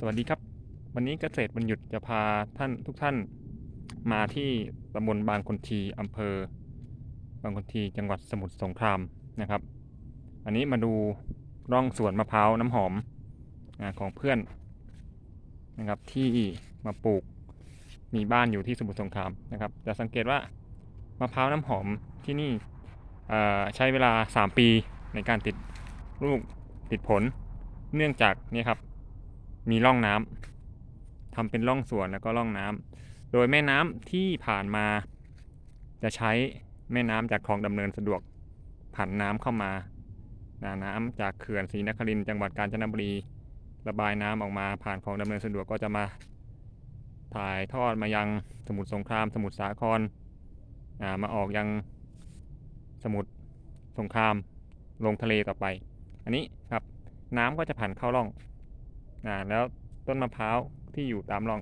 สวัสดีครับ วันนี้เกษตรวันหยุดจะพาท่านทุกท่านมาที่ตำบลบางคนทีอำเภอ บางคนทีจังหวัดสมุทรสงครามนะครับ อันนี้มาดูร่องสวนมะพร้าวน้ำหอมอของเพื่อนนะครับที่มาปลูกมีบ้านอยู่ที่สมุทรสงครามนะครับ จะสังเกตว่ามะพร้าวน้ำหอมที่นี่ใช้เวลา 3 ปีในการติดลูกติดผลเนื่องจากนี่ครับ มีร่องน้ำทำเป็นร่องสวนแล้วก็ร่องน้ำโดยแม่น้ำที่ผ่านมา จะใช้แม่น้ำจากคลองดำเนินสะดวกผันน้ำเข้ามานะน้ำจากเขื่อนศรีนครินทร์จังหวัดกาญจนบุรี ระบายน้ำออกมาผ่านคลองดำเนินสะดวกก็จะมา ถ่ายทอดมายังสมุทรสงคราม สมุทรสาครมาออกยังสมุทรสงครามลงทะเลต่อไป อันนี้ครับน้ำก็จะผ่านเข้าร่อง อ่าแล้วต้นมะพร้าวที่อยู่ตามร่อง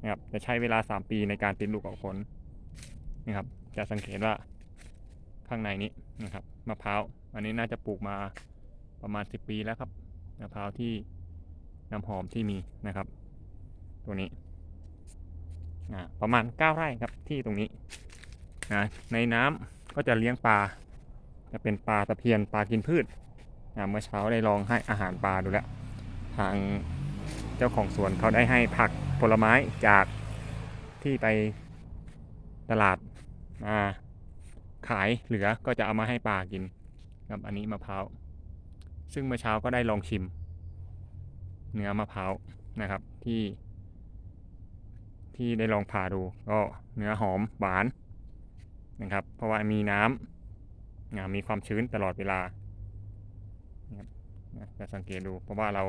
นะครับจะใช้เวลา 3 ปีในการติดลูกออกผลนะครับ จะสังเกตว่าข้างในนี้นะครับมะพร้าวอันนี้น่าจะปลูกมาประมาณ 10 ปีแล้วครับมะพร้าวที่น้ำหอมที่มีนะครับ ตัวนี้อ่าประมาณ 9 ไร่ครับที่ตรงนี้นะในน้ำก็จะเลี้ยงปลาจะเป็นปลาตะเพียนปลากินพืชอ่าเมื่อเช้าได้ลองให้อาหารปลาดูแล้ว ทางเจ้าของสวนเขาได้ให้ผักผลไม้จากที่ไปตลาดมาขายเหลือก็จะเอามาให้ปลากินครับอันนี้มะพร้าวซึ่งเมื่อเช้าก็ได้ลองชิม เนื้อมะพร้าวนะครับที่ ที่ได้ลองผ่าดูก็เนื้อหอมหวานนะครับ เพราะว่ามีน้ำมีความชื้นตลอดเวลานะจะสังเกตดูเพราะว่าเรา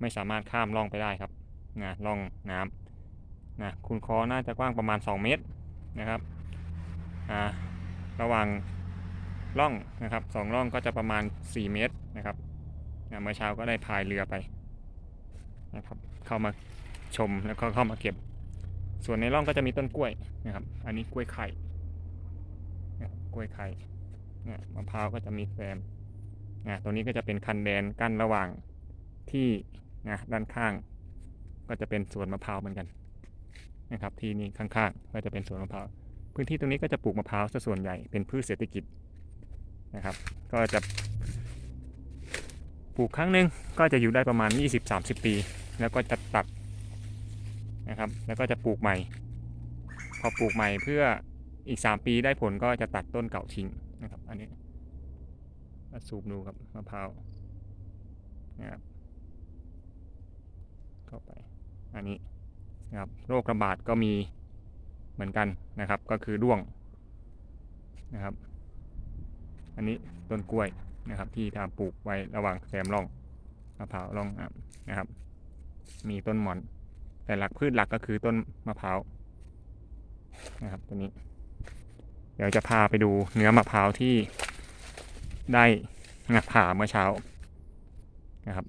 ไม่สามารถข้ามร่องไปได้ครับนะร่องน้ำนะคุณคอน่าจะกว้างประมาณ 2 เมตรนะครับอ่าระหว่างร่องนะครับสองร่องก็จะประมาณ 4 เมตรนะครับนะเมื่อเช้าก็ได้พายเรือไปนะครับเข้ามาชมแล้วก็เข้ามาเก็บ ส่วนในร่องก็จะมีต้นกล้วยนะครับ อันนี้กล้วยไข่กล้วยไข่เนี่ยมะพร้าวก็จะมีแซมนะตรงนี้ก็จะเป็นคันแดนกั้นระหว่างที่ นะด้านข้างก็จะเป็นสวนมะพร้าวเหมือนกันนะครับที่นี่ข้างๆก็จะเป็นสวนมะพร้าวพื้นที่ตรงนี้ก็จะปลูกมะพร้าวซะส่วนใหญ่เป็นพืชเศรษฐกิจนะครับ ก็จะปลูกครั้งหนึ่งก็จะอยู่ได้ประมาณ 20-30 ปี แล้วก็จะตัดนะครับแล้วก็จะปลูกใหม่ พอปลูกใหม่เพื่ออีก 3 ปีได้ผลก็จะตัดต้นเก่าทิ้งนะครับอันนี้สูบดูครับมะพร้าวนะครับ เข้าไป อันนี้นะครับโรคระบาดก็มีเหมือนกันนะครับ ก็คือด้วงนะครับ อันนี้ต้นกล้วยนะครับที่ทำปลูกไว้ระหว่างแซมร่องมะพร้าวร่องน้ำนะครับ มีต้นหมอน แต่หลักพืชหลักก็คือต้นมะพร้าวนะครับตัวนี้ เดี๋ยวจะพาไปดูเนื้อมะพร้าวที่ได้งัดผ่าเมื่อเช้านะครับ